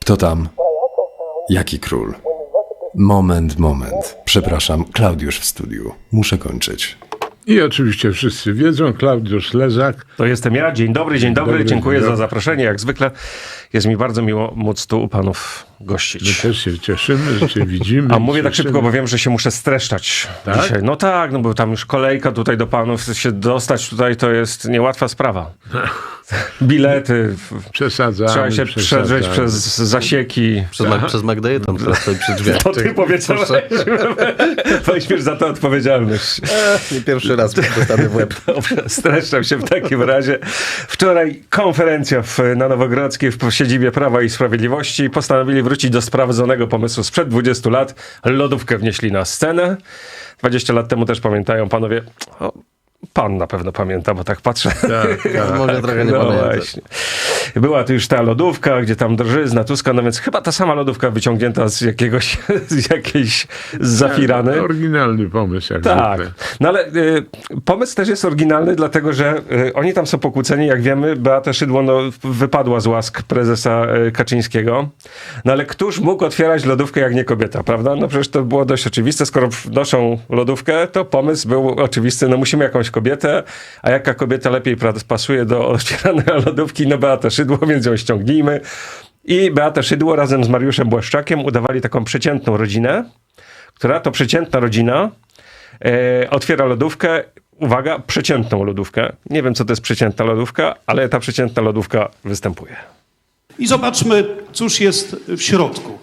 Kto tam? Jaki król? Moment, moment. Przepraszam, Klaudiusz w studiu. Muszę kończyć. I oczywiście wszyscy wiedzą, Klaudiusz Lezak. To jestem ja. Dzień dobry, dzień dobry. dobry, Dziękuję dzień za dobry. zaproszenie. Jak zwykle jest mi bardzo miło móc tu u panów My gościć. też się cieszymy, że cię widzimy. A mówię tak szybko, bo wiem, że się muszę streszczać Tak? dzisiaj. No tak, no bo tam już kolejka tutaj do panów, się dostać tutaj to jest niełatwa sprawa. Bilety, Przesadzamy, trzeba się przesadzamy. przedrzeć przez zasieki. Przez, Mag- przez Magdę tam teraz stoi przy drzwiach. To ty powiedziałeś. Weźmiesz za to odpowiedzialność. Nie pierwszy raz dostanę w łeb. Streszczam się w takim razie. Wczoraj konferencja w, na Nowogrodzkiej w siedzibie Prawa i Sprawiedliwości. Postanowili wrócić do sprawdzonego pomysłu sprzed 20 lat. Lodówkę wnieśli na scenę. 20 lat temu też pamiętają panowie. O, pan na pewno pamięta, bo tak patrzę. Tak, tak. Może trochę nie No właśnie. Była tu już ta lodówka, gdzie tam drżyzna, Tuska, no więc chyba ta sama lodówka wyciągnięta z jakiegoś, z jakiejś z zafirany. Oryginalny pomysł, jak Tak. zwykle. No ale y, pomysł też jest oryginalny, dlatego że y, oni tam są pokłóceni, jak wiemy. Beata Szydło no, wypadła z łask prezesa y, Kaczyńskiego. No ale któż mógł otwierać lodówkę jak nie kobieta, prawda? No przecież to było dość oczywiste. Skoro noszą lodówkę, to pomysł był oczywisty. No musimy jakąś kobietę, a jaka kobieta lepiej pasuje do otwieranej lodówki? No Beata Szydło, więc ją ściągnijmy. I Beata Szydło razem z Mariuszem Błaszczakiem udawali taką przeciętną rodzinę, która to przeciętna rodzina e, otwiera lodówkę. Uwaga, przeciętną lodówkę. Nie wiem, co to jest przeciętna lodówka, ale ta przeciętna lodówka występuje. I zobaczmy, cóż jest w środku.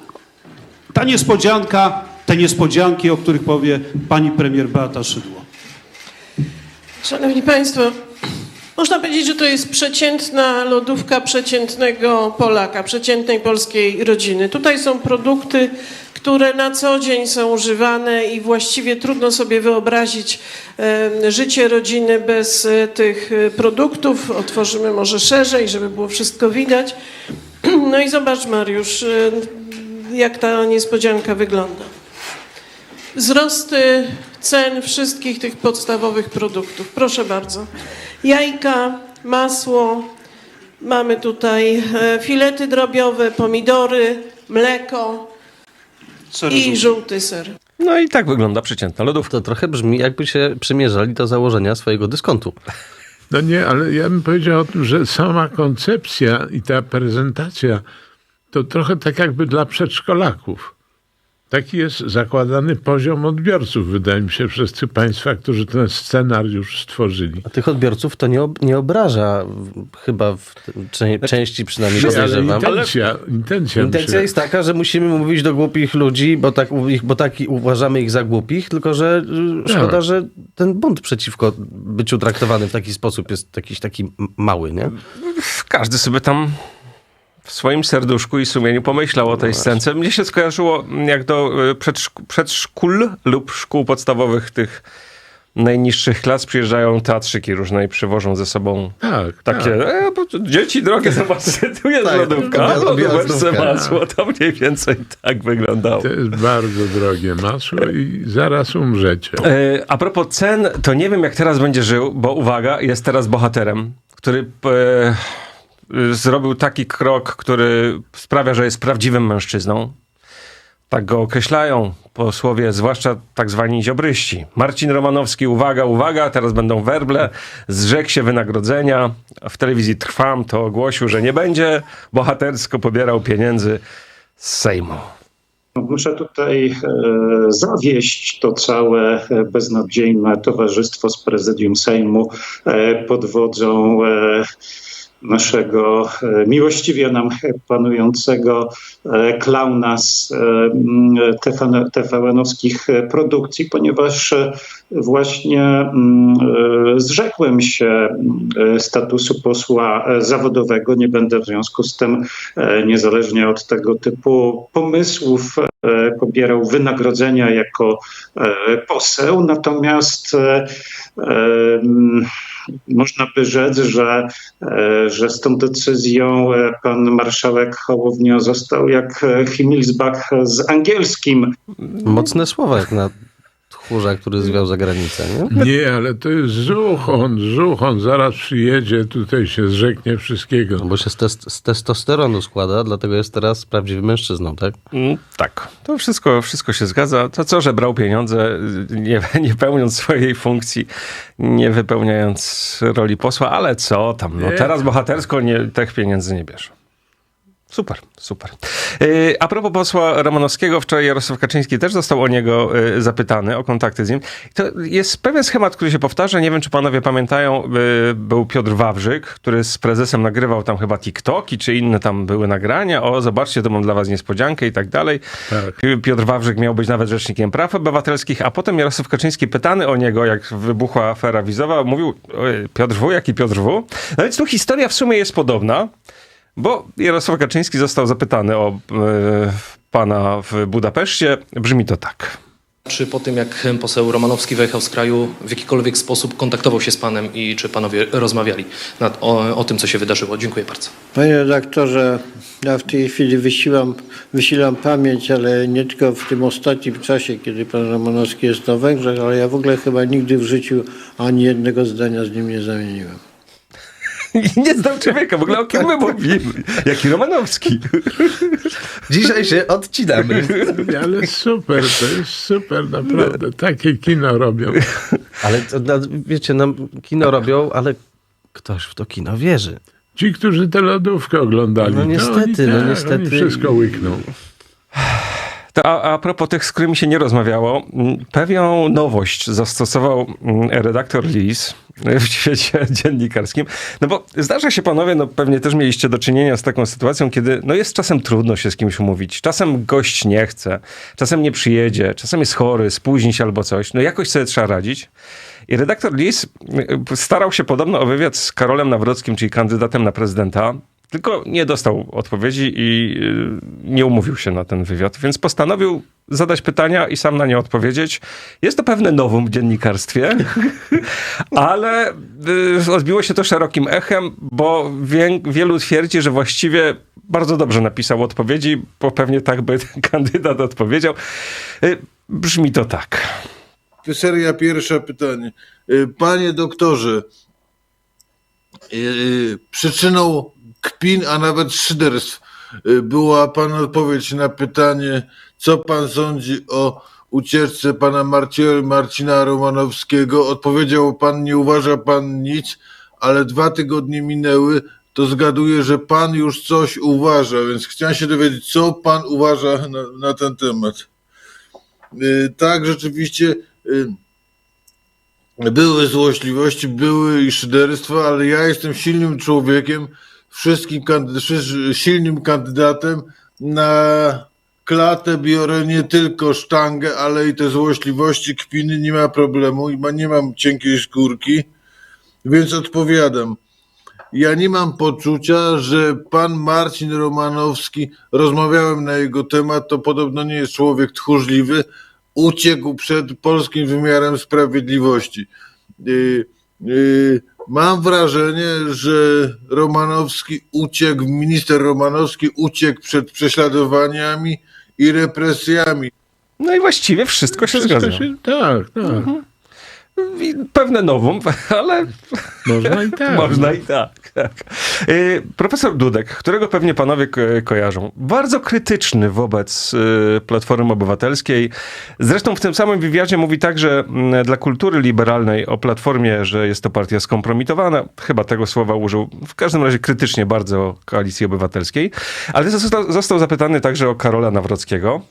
Ta niespodzianka, te niespodzianki, o których powie pani premier Beata Szydło. Szanowni Państwo, można powiedzieć, że to jest przeciętna lodówka przeciętnego Polaka, przeciętnej polskiej rodziny. Tutaj są produkty, które na co dzień są używane i właściwie trudno sobie wyobrazić życie rodziny bez e, tych e, produktów. Otworzymy może szerzej, żeby było wszystko widać. No i zobacz Mariusz, e, jak ta niespodzianka wygląda wzrosty cen wszystkich tych podstawowych produktów. Proszę bardzo. Jajka, masło, mamy tutaj e, filety drobiowe, pomidory, mleko Co i żółty ser. No i tak wygląda przeciętna lodówka. To trochę brzmi, jakby się przymierzali do założenia swojego dyskontu. No nie, ale ja bym powiedział o tym, że sama koncepcja i ta prezentacja to trochę tak jakby dla przedszkolaków. Taki jest zakładany poziom odbiorców, wydaje mi się, przez tych państwa, którzy ten scenariusz stworzyli. A tych odbiorców to nie, ob, nie obraża chyba w cze, części przynajmniej Nie, ale intencja, intencja, Intencja myślę- jest taka, że musimy mówić do głupich ludzi, bo tak, bo tak uważamy ich za głupich, tylko że y, szkoda, Tak. że ten bunt przeciwko byciu traktowanym w taki sposób jest jakiś taki mały, nie? Każdy sobie tam w swoim serduszku i sumieniu pomyślał o tej scence. Mnie się skojarzyło jak do y, przedszk- przedszkól lub szkół podstawowych tych najniższych klas przyjeżdżają teatrzyki różne i przywożą ze sobą Tak, takie, tak. e, dzieci drogie, zobaczcie, tu jest Tak, lodówka, lodóweczce objazdówka. masło, to mniej więcej tak wyglądało. To jest bardzo drogie masło i zaraz umrzecie. E, A propos cen, to nie wiem jak teraz będzie żył, bo uwaga, jest teraz bohaterem, który e, zrobił taki krok, który sprawia, że jest prawdziwym mężczyzną. Tak go określają posłowie, zwłaszcza tak zwani ziobryści. Marcin Romanowski, uwaga, uwaga, teraz będą werble, zrzekł się wynagrodzenia. W telewizji Trwam to ogłosił, że nie będzie bohatersko pobierał pieniędzy z Sejmu. Muszę tutaj e, zawieść to całe e, beznadziejne towarzystwo z prezydium Sejmu e, pod wodzą naszego e, miłościwie nam panującego e, klauna z e, TVN-owskich produkcji, ponieważ właśnie zrzekłem się statusu posła zawodowego. Nie będę w związku z tym, niezależnie od tego typu pomysłów, pobierał wynagrodzenia jako e, poseł. Natomiast e, e, można by rzec, że, e, że z tą decyzją e, pan marszałek Hołownia został jak e, Himmelsbach z angielskim. Mocne słowa jak na kurza, który zwiał za granicę, nie? Nie, ale to jest żuchon, żuchon, zaraz przyjedzie, tutaj się zrzeknie wszystkiego. No Bo się z, test, z testosteronu składa, dlatego jest teraz prawdziwym mężczyzną, tak? Mm, Tak, to wszystko, wszystko się zgadza. To co, że brał pieniądze, nie, nie pełniąc swojej funkcji, nie wypełniając roli posła, ale co tam, no Nie. teraz bohatersko nie, tych pieniędzy nie bierze. Super, super. Yy, A propos posła Romanowskiego, wczoraj Jarosław Kaczyński też został o niego yy, zapytany, o kontakty z nim. To jest pewien schemat, który się powtarza. Nie wiem, czy panowie pamiętają, yy, był Piotr Wawrzyk, który z prezesem nagrywał tam chyba TikToki, czy inne tam były nagrania. O, zobaczcie, to mam dla was niespodziankę i tak dalej. Tak. Piotr Wawrzyk miał być nawet rzecznikiem praw obywatelskich, a potem Jarosław Kaczyński pytany o niego, jak wybuchła afera wizowa, mówił "Oj, Piotr W, jaki Piotr W? No więc tu historia w sumie jest podobna, bo Jarosław Kaczyński został zapytany o e, pana w Budapeszcie. Brzmi to tak. Czy po tym, jak poseł Romanowski wyjechał z kraju, w jakikolwiek sposób kontaktował się z panem i czy panowie rozmawiali nad, o, o tym, co się wydarzyło? Dziękuję bardzo. Panie redaktorze, ja w tej chwili wysiłam, wysilam pamięć, ale nie tylko w tym ostatnim czasie, kiedy pan Romanowski jest na Węgrzech, ale ja w ogóle chyba nigdy w życiu ani jednego zdania z nim nie zamieniłem. Nie znam człowieka, w ogóle o kim my mówimy? Jaki Romanowski? Dzisiaj się odcinamy. Ale super, to jest super, naprawdę. Takie kino robią. Ale to, no, wiecie, no, kino robią, ale ktoś w to kino wierzy. Ci, którzy tę lodówkę oglądali, No to niestety, oni, no tak, niestety. Oni wszystko łykną. To a, a propos tych, z którymi się nie rozmawiało, m, pewną nowość zastosował m, redaktor Lis w świecie dziennikarskim. No bo zdarza się, panowie, no pewnie też mieliście do czynienia z taką sytuacją, kiedy no jest czasem trudno się z kimś umówić. Czasem gość nie chce, czasem nie przyjedzie, czasem jest chory, spóźni się albo coś. No jakoś sobie trzeba radzić. I redaktor Lis y, starał się podobno o wywiad z Karolem Nawrockim, czyli kandydatem na prezydenta, tylko nie dostał odpowiedzi i y, nie umówił się na ten wywiad, więc postanowił zadać pytania i sam na nie odpowiedzieć. Jest to pewne nowum w dziennikarstwie, ale y, odbiło się to szerokim echem, bo wię, wielu twierdzi, że właściwie bardzo dobrze napisał odpowiedzi, bo pewnie tak by kandydat odpowiedział. Y, Brzmi to tak. Seria pierwsza pytanie. Panie doktorze, przyczyną kpin, a nawet szyderstw y, była pana odpowiedź na pytanie, co pan sądzi o ucieczce pana Marci- Marcina Romanowskiego. Odpowiedział pan, nie uważa pan nic, ale dwa tygodnie minęły, to zgaduję, że pan już coś uważa, więc chciałem się dowiedzieć, co pan uważa na, na ten temat. Y, Tak, rzeczywiście y, były złośliwości, były i szyderstwa, ale ja jestem silnym człowiekiem, wszystkim silnym kandydatem. Na klatę biorę nie tylko sztangę, ale i te złośliwości, kpiny, nie ma problemu i ma, nie mam cienkiej skórki, więc odpowiadam. Ja nie mam poczucia, że pan Marcin Romanowski, rozmawiałem na jego temat, to podobno nie jest człowiek tchórzliwy, uciekł przed polskim wymiarem sprawiedliwości. Yy, yy, mam wrażenie, że Romanowski uciekł, minister Romanowski uciekł przed prześladowaniami i represjami. No i właściwie wszystko się Wszystko zgadza. się, tak, tak. I Pewne nowum, ale Można i tak. Można i tak. tak. Y, Profesor Dudek, którego pewnie panowie ko- kojarzą, bardzo krytyczny wobec y, Platformy Obywatelskiej. Zresztą w tym samym wywiadzie mówi także mm, dla kultury liberalnej o Platformie, że jest to partia skompromitowana. Chyba tego słowa użył. W każdym razie krytycznie bardzo Koalicji Obywatelskiej. Ale został, został zapytany także o Karola Nawrockiego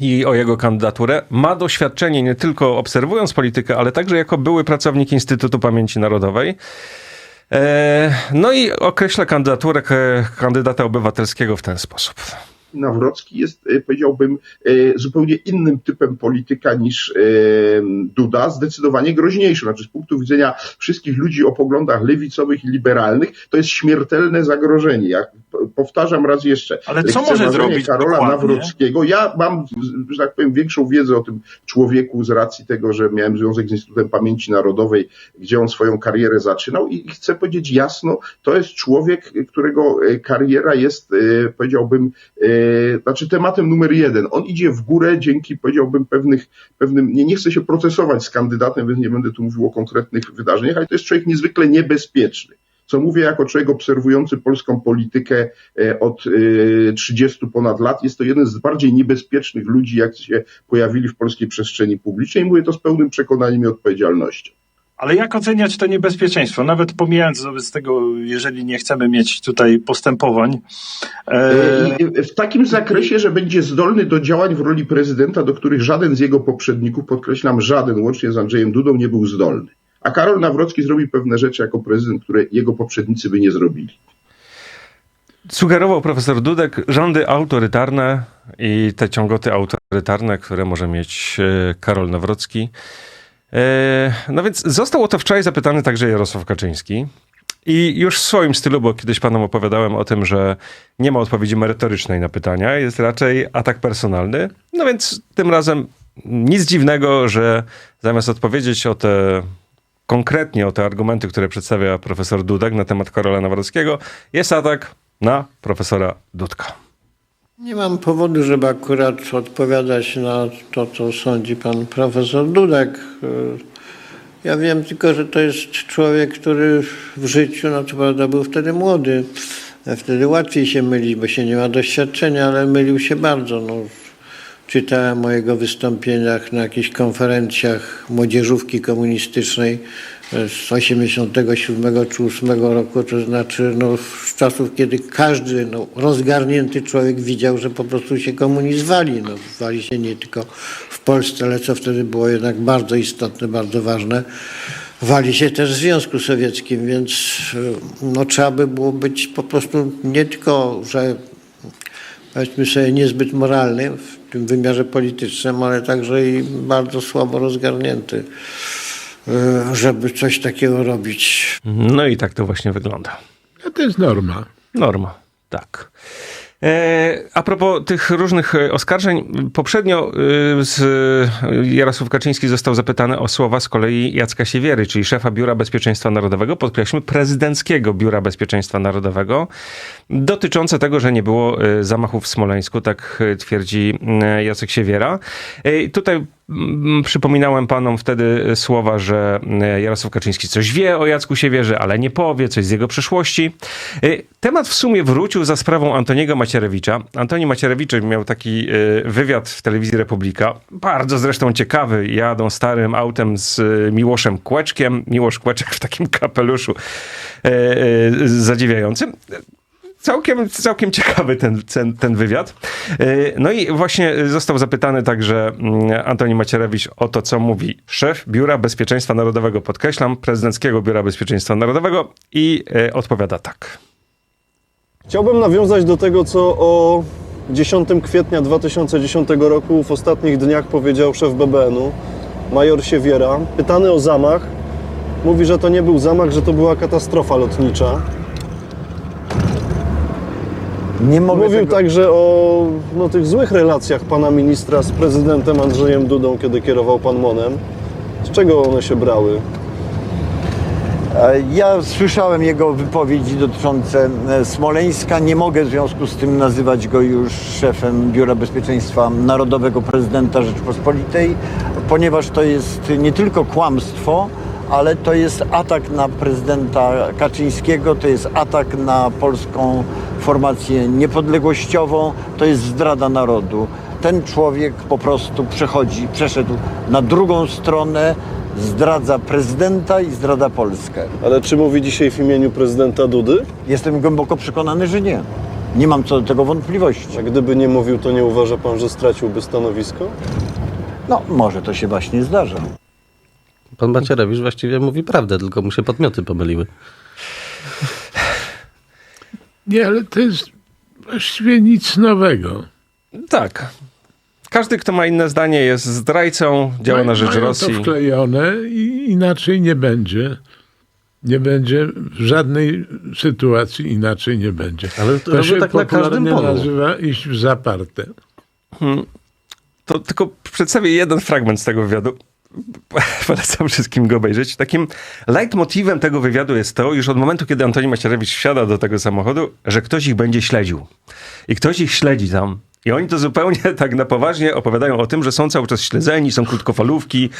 i o jego kandydaturę. Ma doświadczenie nie tylko obserwując politykę, ale także jako były pracownik Instytutu Pamięci Narodowej. E, No i określa kandydaturę k- kandydata obywatelskiego w ten sposób. Nawrocki jest, e, powiedziałbym, e, zupełnie innym typem polityka niż e, Duda, zdecydowanie groźniejszy. Znaczy, z punktu widzenia wszystkich ludzi o poglądach lewicowych i liberalnych, to jest śmiertelne zagrożenie. Jak powtarzam raz jeszcze. Ale co może zrobić Karola dokładnie? Nawrockiego. Ja mam, że tak powiem, większą wiedzę o tym człowieku z racji tego, że miałem związek z Instytutem Pamięci Narodowej, gdzie on swoją karierę zaczynał i chcę powiedzieć jasno, to jest człowiek, którego e, kariera jest, e, powiedziałbym, e, znaczy tematem numer jeden. On idzie w górę dzięki, powiedziałbym, pewnych, pewnym, nie, nie chcę się procesować z kandydatem, więc nie będę tu mówił o konkretnych wydarzeniach, ale to jest człowiek niezwykle niebezpieczny. Co mówię jako człowiek obserwujący polską politykę e, od e, 30 ponad lat. Jest to jeden z bardziej niebezpiecznych ludzi, jak się pojawili w polskiej przestrzeni publicznej. Mówię to z pełnym przekonaniem i odpowiedzialnością. Ale jak oceniać to niebezpieczeństwo? Nawet pomijając wobec tego, jeżeli nie chcemy mieć tutaj postępowań. E, i W takim zakresie, że będzie zdolny do działań w roli prezydenta, do których żaden z jego poprzedników, podkreślam, żaden, łącznie z Andrzejem Dudą, nie był zdolny. A Karol Nawrocki zrobi pewne rzeczy jako prezydent, które jego poprzednicy by nie zrobili. Sugerował profesor Dudek rządy autorytarne i te ciągoty autorytarne, które może mieć e, Karol Nawrocki. E, No więc został o to wczoraj zapytany także Jarosław Kaczyński. I już w swoim stylu, bo kiedyś panom opowiadałem o tym, że nie ma odpowiedzi merytorycznej na pytania, jest raczej atak personalny. No więc tym razem nic dziwnego, że zamiast odpowiedzieć o te konkretnie o te argumenty, które przedstawia profesor Dudek na temat Karola Nawrockiego, jest atak na profesora Dudka. Nie mam powodu, żeby akurat odpowiadać na to, co sądzi pan profesor Dudek. Ja wiem tylko, że to jest człowiek, który w życiu, no to prawda, był wtedy młody. Wtedy łatwiej się mylić, bo się nie ma doświadczenia, ale mylił się bardzo. No, czytałem o jego wystąpieniach na jakichś konferencjach młodzieżówki komunistycznej z 87 czy 8 roku, to znaczy no, z czasów, kiedy każdy no, rozgarnięty człowiek widział, że po prostu się komunizm wali. No, wali się nie tylko w Polsce, ale co wtedy było jednak bardzo istotne, bardzo ważne, wali się też w Związku Sowieckim, więc no, trzeba by było być po prostu nie tylko, że powiedzmy sobie niezbyt moralny w tym wymiarze politycznym, ale także i bardzo słabo rozgarnięty, e, żeby coś takiego robić. No i tak to właśnie wygląda. A to jest norma. Norma, tak. E, a propos tych różnych e, oskarżeń, poprzednio e, Jarosław Kaczyński został zapytany o słowa z kolei Jacka Siewiery, czyli szefa Biura Bezpieczeństwa Narodowego, podkreślmy, prezydenckiego Biura Bezpieczeństwa Narodowego, dotyczące tego, że nie było zamachów w Smoleńsku, tak twierdzi Jacek Siewiera. Tutaj przypominałem panom wtedy słowa, że e, Jarosław Kaczyński coś wie o Jacku Siewierze, ale nie powie, coś z jego przeszłości. E, Temat w sumie wrócił za sprawą Antoniego Macierewicza. Antoni Macierewicz miał taki e, wywiad w telewizji Republika, bardzo zresztą ciekawy. Jadą starym autem z e, Miłoszem Kłeczkiem. Miłosz Kłeczek w takim kapeluszu e, e, zadziwiającym całkiem, całkiem ciekawy ten, ten, ten wywiad. Yy, No i właśnie został zapytany także mm, Antoni Macierewicz o to, co mówi szef Biura Bezpieczeństwa Narodowego, podkreślam, prezydenckiego Biura Bezpieczeństwa Narodowego i yy, odpowiada tak. Chciałbym nawiązać do tego, co o 10 kwietnia 2010 roku w ostatnich dniach powiedział szef BBN-u, major Siewiera. Pytany o zamach, mówi, że to nie był zamach, że to była katastrofa lotnicza. Nie mogę Mówił tego... także o no, tych złych relacjach pana ministra z prezydentem Andrzejem Dudą, kiedy kierował pan Monem. Z czego one się brały? Ja słyszałem jego wypowiedzi dotyczące e, Smoleńska. Nie mogę w związku z tym nazywać go już szefem Biura Bezpieczeństwa Narodowego Prezydenta Rzeczypospolitej, ponieważ to jest nie tylko kłamstwo, ale to jest atak na prezydenta Kaczyńskiego, to jest atak na polską formację niepodległościową, to jest zdrada narodu. Ten człowiek po prostu przechodzi, przeszedł na drugą stronę, zdradza prezydenta i zdradza Polskę. Ale czy mówi dzisiaj w imieniu prezydenta Dudy? Jestem głęboko przekonany, że nie. Nie mam co do tego wątpliwości. A gdyby nie mówił, to nie uważa pan, że straciłby stanowisko? No, może to się właśnie zdarza. Pan Macierewicz właściwie mówi prawdę, tylko mu się podmioty pomyliły. Nie, ale to jest właściwie nic nowego. Tak. Każdy, kto ma inne zdanie, jest zdrajcą, działa na rzecz Mają Rosji. to wklejone i inaczej nie będzie. Nie będzie w żadnej sytuacji inaczej nie będzie. Ale to to się tak na każdym polu. nazywa iść w zaparte. Hmm. To tylko przedstawię jeden fragment z tego wywiadu. polecam wszystkim go obejrzeć. Takim leitmotywem tego wywiadu jest to, już od momentu, kiedy Antoni Macierewicz wsiada do tego samochodu, że ktoś ich będzie śledził. I ktoś ich śledzi tam. I oni to zupełnie tak na poważnie opowiadają o tym, że są cały czas śledzeni, są krótkofalówki,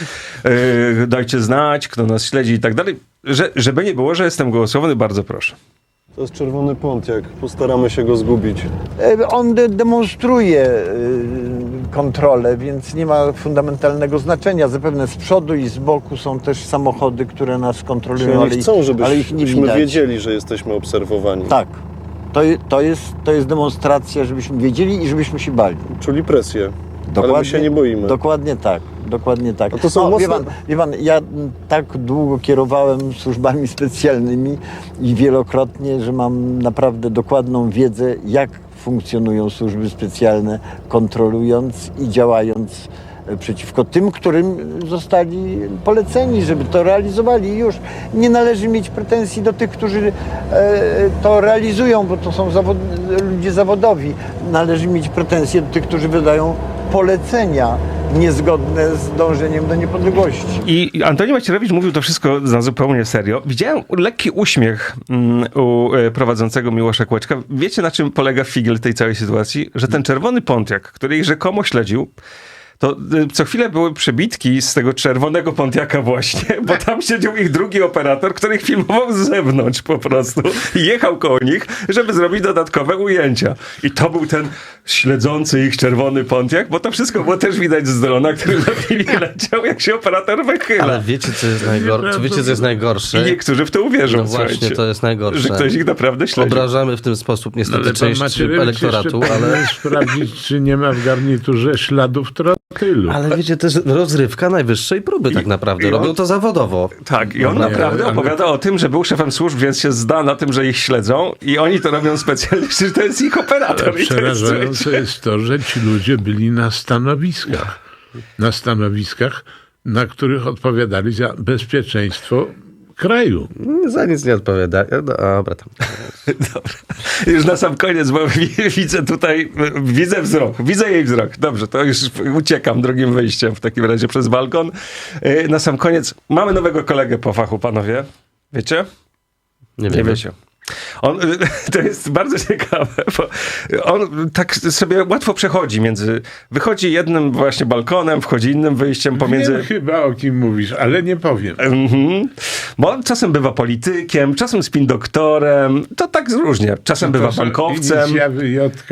yy, dajcie znać, kto nas śledzi i tak dalej. Że, żeby nie było, że jestem głosowany, bardzo proszę. To jest czerwony Pontiac. Postaramy się go zgubić. E, On de- demonstruje e, kontrolę, więc nie ma fundamentalnego znaczenia. Zapewne z przodu i z boku są też samochody, które nas kontrolują, Czyli ale, oni chcą, ich, ale ich nie żebyśmy widać. wiedzieli, że jesteśmy obserwowani. Tak. To, je- to, jest, to jest demonstracja, żebyśmy wiedzieli i żebyśmy się bali. Czuli presję. Ale my się nie boimy. Dokładnie tak. Dokładnie tak. A to są wie, mocne- pan, wie pan, ja m, tak długo kierowałem służbami specjalnymi i wielokrotnie, że mam naprawdę dokładną wiedzę, jak funkcjonują służby specjalne, kontrolując i działając e, przeciwko tym, którym zostali poleceni, żeby to realizowali. Już nie należy mieć pretensji do tych, którzy e, to realizują, bo to są zawod ludzie zawodowi. Należy mieć pretensje do tych, którzy wydają polecenia niezgodne z dążeniem do niepodległości. I Antoni Macierewicz mówił to wszystko na zupełnie serio. Widziałem lekki uśmiech mm, u e, prowadzącego Miłosza Kłeczka. Wiecie, na czym polega figiel tej całej sytuacji? Że ten czerwony Pontiac, który ich rzekomo śledził, to y, co chwilę były przebitki z tego czerwonego Pontiaka właśnie, bo tam siedział ich drugi operator, który ich filmował z zewnątrz po prostu i jechał koło nich, żeby zrobić dodatkowe ujęcia. I to był ten śledzący ich czerwony Pontiak, bo to wszystko było też widać z drona, który na chwili leciał, jak się operator wychyla. Ale wiecie, co jest najgorsze? Wiecie, co jest najgorsze? I niektórzy w to uwierzą, No właśnie, to jest najgorsze. Że ktoś ich naprawdę śledzi. Obrażamy w tym sposób niestety pan część Macierewicz elektoratu, ale... sprawdzić, czy nie ma w garniturze śladów Ale wiecie, to jest rozrywka najwyższej próby tak naprawdę. i on- Robią to zawodowo. Tak, i on No, naprawdę ale- opowiada o tym, że był szefem służb, więc się zda na tym, że ich śledzą i oni to robią specjalnie, że to jest ich operator. Ale I to jest, przerażające jest to, że ci ludzie byli na stanowiskach. Na stanowiskach, na których odpowiadali za bezpieczeństwo kraju. Za nic nie odpowiada. No, Dobra, tam. Dobra. Już na sam koniec, bo wi- widzę tutaj, widzę wzrok, widzę jej wzrok. Dobrze, to już uciekam drugim wyjściem w takim razie przez balkon. Yy, Na sam koniec, mamy nowego kolegę po fachu, panowie. Wiecie? Nie Nie wiem. wiecie. On, to jest bardzo ciekawe, bo on tak sobie łatwo przechodzi między, wychodzi jednym właśnie balkonem, wchodzi innym wyjściem pomiędzy... Wiem chyba o kim mówisz, ale nie powiem. Mhm. Bo on czasem bywa politykiem, czasem spin doktorem, to tak różnie. Czasem bywa To są bankowcem. Inicjatywy JK.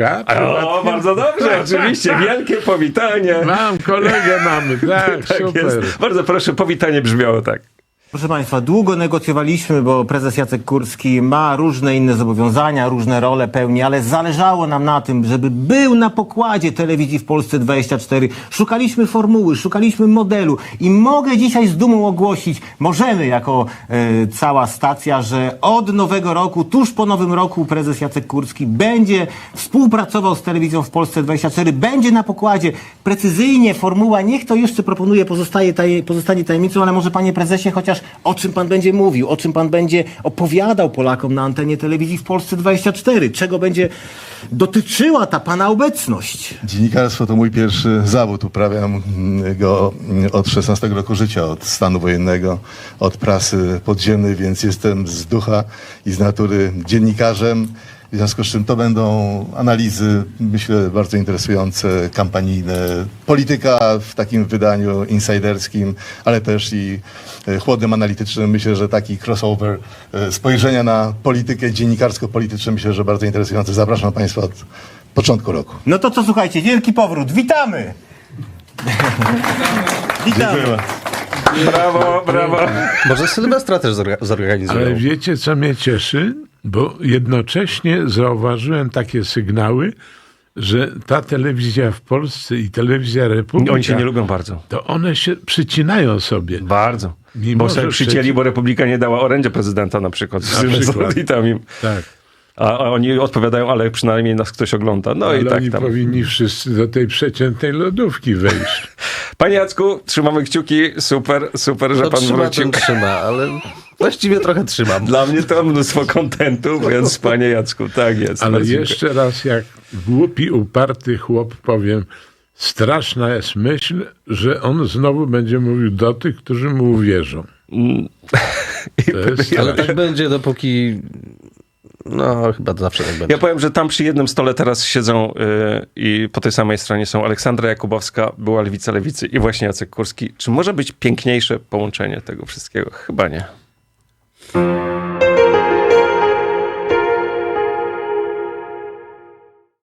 O, bardzo dobrze, oczywiście. Wielkie powitanie. Mam kolegę mamy, tak, Tak super. jest. Bardzo proszę, powitanie brzmiało tak. Proszę Państwa, długo negocjowaliśmy, bo prezes Jacek Kurski ma różne inne zobowiązania, różne role pełni, ale zależało nam na tym, żeby był na pokładzie telewizji w Polsce 24. Szukaliśmy formuły, szukaliśmy modelu i mogę dzisiaj z dumą ogłosić, możemy jako e, cała stacja, że od nowego roku, tuż po nowym roku prezes Jacek Kurski będzie współpracował z telewizją w Polsce 24, będzie na pokładzie. Precyzyjnie formuła, niech to jeszcze proponuje, pozostaje taj, pozostanie tajemnicą, ale może panie prezesie chociaż o czym pan będzie mówił, o czym pan będzie opowiadał Polakom na antenie telewizji w Polsce 24, czego będzie dotyczyła ta pana obecność. Dziennikarstwo to mój pierwszy zawód. Uprawiam go od 16 roku życia, od stanu wojennego, od prasy podziemnej, więc jestem z ducha i z natury dziennikarzem. W związku z czym to będą analizy, myślę, bardzo interesujące, kampanijne. Polityka w takim wydaniu insiderskim, ale też i e, chłodnym, analitycznym. Myślę, że taki crossover e, spojrzenia na politykę dziennikarsko-polityczną, myślę, że bardzo interesujący. Zapraszam Państwa od początku roku. No to co, słuchajcie, wielki powrót, witamy! witamy! Brawo, brawo. Może Sylwestra też zorga- zorganizują. Ale wiecie, co mnie cieszy? Bo jednocześnie zauważyłem takie sygnały, że ta telewizja w Polsce i telewizja Republika... Oni się nie lubią bardzo. To one się przycinają sobie. Bardzo. Mimo, Bo sobie że przycięli, przeci- bo Republika nie dała orędzia prezydenta na przykład. Z, Na przykład. audytami. Tak. A, a oni odpowiadają, ale przynajmniej nas ktoś ogląda. No Ale i tak oni tam. powinni wszyscy do tej przeciętnej lodówki wejść. Panie Jacku, trzymamy kciuki. Super, super, że No, pan trzyma, wrócił. ten trzyma, ale właściwie trochę trzymam. Dla mnie to mnóstwo kontentu, więc panie Jacku, tak jest. Ale dziękuję. jeszcze raz, jak głupi, uparty chłop powiem, straszna jest myśl, że on znowu będzie mówił do tych, którzy mu uwierzą. Jest Ale straszne. tak będzie, dopóki... No, chyba zawsze tak będzie. Ja powiem, że tam przy jednym stole teraz siedzą y, i po tej samej stronie są Aleksandra Jakubowska, była lewica lewicy i właśnie Jacek Kurski. Czy może być piękniejsze połączenie tego wszystkiego? Chyba nie. Thank you.